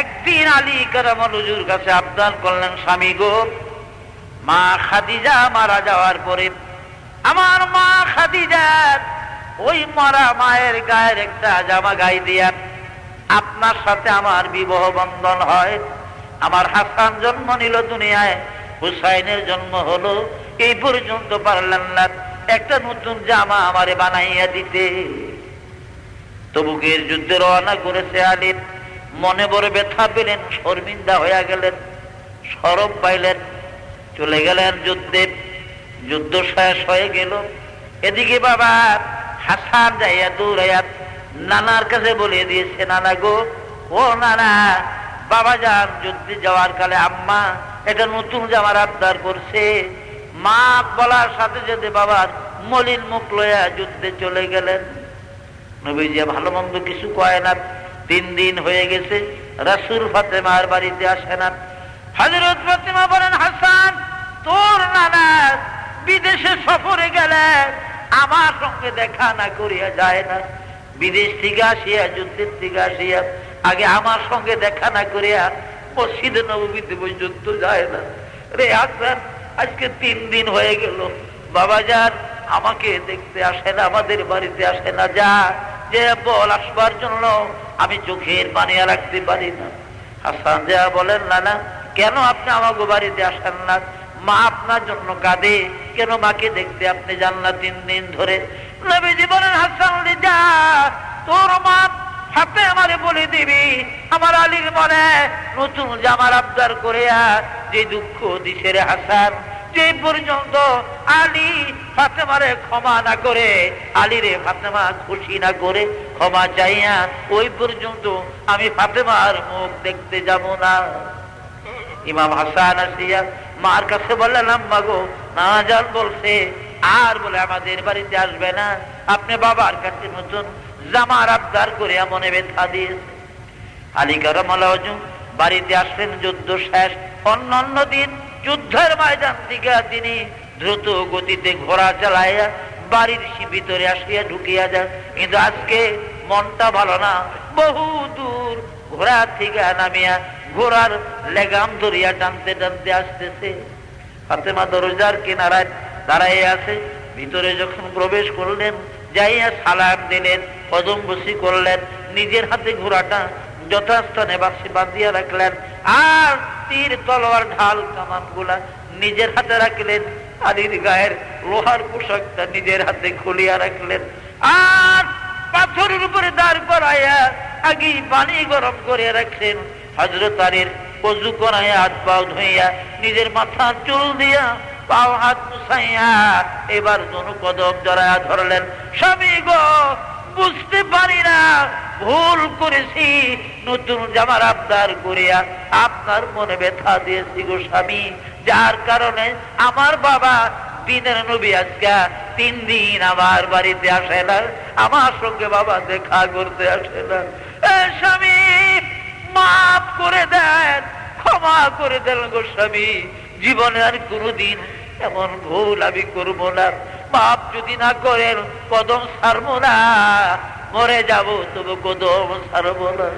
একদিন আলী কারামল হুজুর কাছে আবদার করলেন, স্বামী গো, মা খাদিজা মারা যাওয়ার পরে আমার মা খাদিজার ওই মরা মায়ের গায়ের একটা জামা গাই দিয়া আপনার সাথে আমার বিবাহ বন্ধন হয়। আমার হাসান জন্ম নিল দুনিয়ায়, হুসাইনের জন্ম হলো, এই পর্যন্ত পারলেন না। একটা নতুন জামা আমারে বানাইয়া দিতে। তবুকের যুদ্ধে রওনা করেছে আলীর মনে বড় ব্যথা পেলেন, শর্মিন্দা হইয়া গেলেন, সরব পাইলেন, চলে গেলেন যুদ্ধে। যুদ্ধ শেষ হয়ে গেল। এদিকে বাবা হাসান যাইয়া দৌড়াইয়া নানার কাছে বলে দিয়েছে, নানা গো, ও নানা, বাবা যান যুদ্ধে যাওয়ার কালে আম্মা এটা নতুন জামার আবদার করছে। মা বলার সাথে সাথে বাবার মলিন মুখ লইয়া যুদ্ধে চলে গেলেন, নবীজি ভালো মন্দ কিছু কয় না, তিন দিন হয়ে গেছে, রাসুল ফাতেমার বাড়িতে আসে না। হজরত ফাতেমা বলেন, হাসান, তোর নানা বিদেশে সফরে গেলেন আমার সঙ্গে দেখা না করিয়া যায় না। বিদেশ থেকে আসিয়া, যুদ্ধের থেকে আসিয়া, আগে আমার সঙ্গে দেখা না করিয়া মসজিদে নবীতে পর্যন্ত যায় না। রে হাসান আজকে তিন দিন হয়ে গেল। বাবা যান, আমাকে দেখতে আসে না, আমাদের বাড়িতে আসে না। যা, যে বল আসবার জন্য আমি চোখের পানি রাখতে পারি না। হাসান যা বলেন না না কেন আপনি আমাকে বাড়িতে আসেন না? মা আপনার জন্য কাঁদে। কেন মাকে দেখতে আপনি যান না তিন দিন ধরে? বলেন, হাসান তোর মা হাতে আমারে বলে দিবি। আমার আলীর মনে নতুন জামার আবদার করে যে দুঃখ দিছে রে হাসান, যে পর্যন্ত আলী ফাতেমারে ক্ষমা না করে, আলীরে ফাতেমা খুশি না করে ক্ষমা চাইয়া ওই পর্যন্ত আমি ফাতেমার মুখ দেখতে যাব না। ইমাম হাসান আসিয়া মার কাছে বললেন, আম্মা না যান বলছে, আর বলে আমাদের বাড়িতে আসবে না। আপনি বাবার কাছে নতুন জামার আবদার করে মনে ব্যথা দিয়েছে আলী কারমালাজু বাড়িতে আসলেন যুদ্ধ শেষ। অন্য অন্য দিন যুদ্ধের ময়দান থেকে তিনি দ্রুত গতিতে ঘোড়া চালাইয়া বাড়ির ভিতরে আসিয়া ঢুকিয়া যান। কিন্তু আজকে মনটা ভালো না। বহু দূর ঘোড়া থেকে নামিয়া ঘোড়ার লেগাম ধরিয়া টানতে টানতে আসতেছে। ফাতেমা দরজার কিনারায় দাঁড়াইয়া আছে। ভিতরে যখন প্রবেশ করলেন, যাইয়া সালাম দিলেন কদম বসি করলেন, নিজের হাতে ঘোড়াটা যথাস্থানে বাসি বাঁধিয়া রাখলেন। আর তীর, তলোয়ার, ঢাল কামানগুলা নিজের হাতে রাখলেন। আদির গায়ের লোহার পোশাকটা নিজের হাতে খুলিয়া রাখলেন। আর পাথরের উপরে দাঁড় করাইয়া আগে পানি গরম করে রাখলেন। হজরত আলীর অজু করাইয়া হাত পাও ধুইয়া নিজের মাথা চুল দিয়া পাও হাত মুসাইয়া এবার দনু কদম জড়াইয়া ধরলেন। স্বামী গো, বুঝতে পারি না ভুল করেছি। নতুন জামার আবদার করিয়া আপনার মনে ব্যথা দিয়েছি গো স্বামী। যার কারণে আমার বাবা দিনের নবী আজকে তিন দিন আমার বাড়িতে আসে না, আমার সঙ্গে বাবা দেখা করতে আসে না। স্বামী, মাফ করে দেন, ক্ষমা করে দেন গো স্বামী। জীবনে আর কোনোদিন এমন ভুল আমি করব না। বাপ যদি না করেন কদম সারবো না। মরে যাব তবু কদম সারবো না।